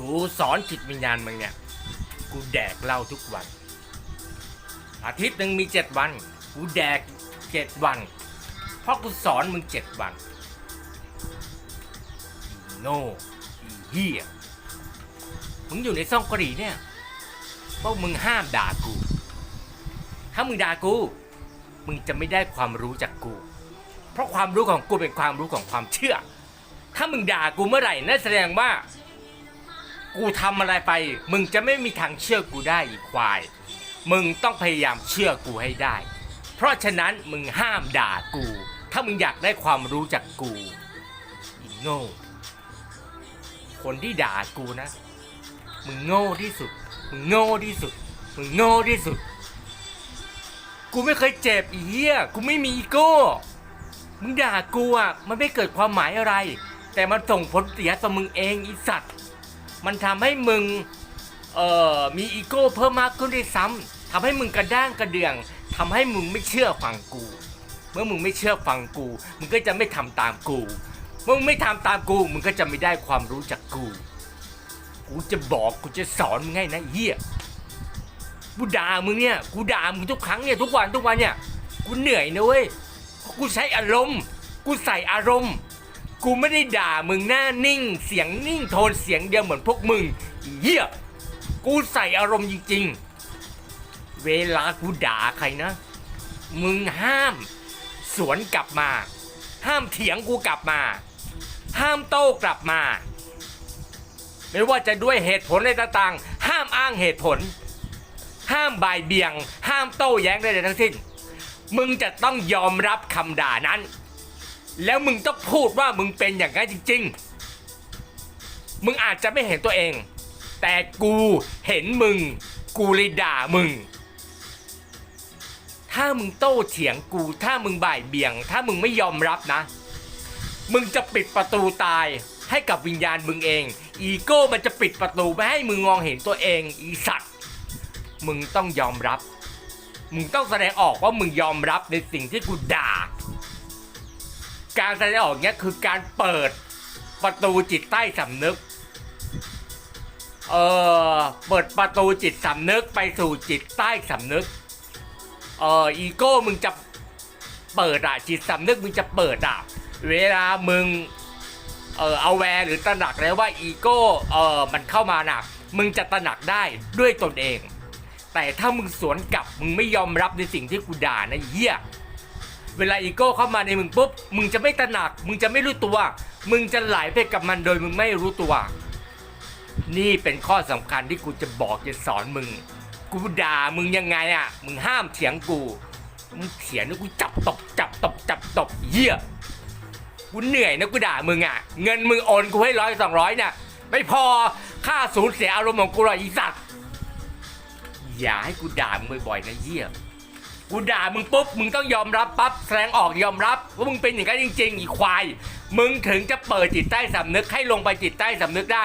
กูสอนจิตวิญญาณมึงเนี่ย กูแดกเหล้าทุกวัน อาทิตย์หนึ่งมีเจ็ดวัน กูแดกเจ็ดวัน เพราะกูสอนมึงเจ็ดวันโง่เหี้ยมึงอยู่ในซ่องกะหรี่เนี่ยพวกมึงห้ามด่ากู ถ้ามึงด่ากู มึงจะไม่ได้ความรู้จากกู เพราะความรู้ของกูเป็นความรู้ของความเชื่อ ถ้ามึงด่ากูเมื่อไหร่นั่นแสดงว่า กูทำอะไรไป มึงจะไม่มีทางเชื่อกูได้อีกควาย มึงต้องพยายามเชื่อกูให้ได้ เพราะฉะนั้นมึงห้ามด่ากู ถ้ามึงอยากได้ความรู้จากกูอีโง่ คนที่ด่ากูนะ มึงโง่ที่สุด มึงโง่ที่สุด มึงโง่ที่สุด กูไม่เคยเจ็บอีเหี้ย กูไม่มีอีโก้ มึงด่ากูอะ มันไม่เกิดความหมายอะไร แต่มันส่งผลเสียต่อมึงเองอีสัตว์ มันทำให้มึงเอ่อมีอีโก้เพิ่มมากขึ้นด้วยซ้ำทำให้มึงกระด้างกระเดื่องทำให้มึงไม่เชื่อฟังกู เมื่อมึงไม่เชื่อฟังกู มึงก็จะไม่ทำตามกู เมื่อมึงไม่ทำตามกู มึงก็จะไม่ได้ความรู้จากกู กูจะบอกกูจะสอนมึงให้นะเฮียกูด่ามึงเนี่ย กูด่ามึงทุกครั้งเนี่ยทุกวันทุกวันเนี่ย กูเหนื่อยนะเว้ย กูใช้อารมณ์ กูใส่อารมณ์ กูไม่ได้ด่ามึงหน้านิ่ง เสียงนิ่งโทนเสียงเดียวเหมือนพวกมึงเหี้ยกูใส่อารมณ์จริงๆ เวลากูด่าใครนะ มึงห้าม สวนกลับมา ห้ามเถียงกูกลับมา ห้ามโต้กลับมา ไม่ว่าจะด้วยเหตุผลอะไรต่างๆ ห้ามอ้างเหตุผล ห้ามบ่ายเบี่ยง ห้ามโต้แย้งใดๆทั้งสิ้น มึงจะต้องยอมรับคำด่านั้น แล้วมึงต้องพูดว่ามึงเป็นอย่างนั้นจริง ๆ มึงอาจจะไม่เห็นตัวเอง แต่กูเห็นมึง กูเลยด่ามึง ถ้ามึงโต้เถียงกู ถ้ามึงบ่ายเบี่ยง ถ้ามึงไม่ยอมรับนะ มึงจะปิดประตูตายให้กับวิญญาณมึงเอง อีโก้มันจะปิดประตูไม่ให้มึงมองเห็นตัวเอง อีสัตว์ มึงต้องยอมรับ มึงต้องแสดงออกว่ามึงยอมรับในสิ่งที่กูด่า การแสดงออกเนี้ยคือการเปิดประตูจิตใต้สำนึก เออเปิดประตูจิตสำนึกไปสู่จิตใต้สำนึก เอออีโก้มึงจะเปิดอะจิตสำนึกมึงจะเปิดอะ เวลามึงเออเอาแวร์หรือตระหนักแล้วว่าอีโก้เออมันเข้ามาหน่ะมึงจะตระหนักได้ด้วยตนเอง แต่ถ้ามึงสวนกลับมึงไม่ยอมรับในสิ่งที่กูด่านะเหี้ย เวลาอีโก้เข้ามาในมึงปุ๊บ มึงจะไม่ตระหนัก มึงจะไม่รู้ตัว มึงจะไหลไปกับมันโดยมึงไม่รู้ตัว นี่เป็นข้อสำคัญที่กูจะบอกจะสอนมึง กูด่ามึงยังไงอะ มึงห้ามเถียงกู มึงเถียงแล้วกูจับตบจับตบจับตบเหี้ย กูเหนื่อยนะกูด่ามึงอะ เงินมึงโอนกูให้ร้อยสองร้อยเนี่ยไม่พอค่าสูญเสียอารมณ์ของกูหรอกอีสัตว์อย่าให้กูด่ามึงบ่อยๆนะเหี้ย กูด่ามึงปุ๊บมึงต้องยอมรับปั๊บแสดงออกยอมรับว่ามึงเป็นอย่างนั้นจริง ๆ อีควายมึงถึงจะเปิดจิตใต้สำนึกให้ลงไปจิตใต้สำนึกได้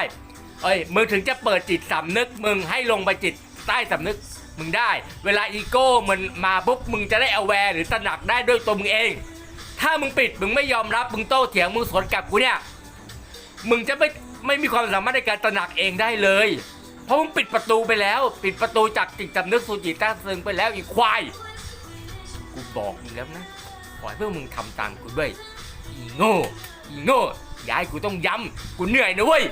เอ้ยมึงถึงจะเปิดจิตสำนึก มึงให้ลงไปจิตใต้สำนึกมึงได้ เวลาอีโก้มันมาปุ๊บมึงจะได้ aware หรือตระหนักได้ด้วยตัวมึงเอง ถ้ามึงปิดมึงไม่ยอมรับมึงโต้เถียงมึงสวนกลับกูเนี่ยมึงจะไม่ไม่มีความสามารถในการตระหนักเองได้เลย เพราะมึงปิดประตูไปแล้ว ปิดประตูจากจิตสำนึกสู่จิตใต้สำนึกไปแล้วอีควาย บอกมึงแล้วนะขอให้พวกมึงทำตามกูด้วยอีโง่อีโง่อย่าให้กูต้องย้ำกูเหนื่อยนะเว้ย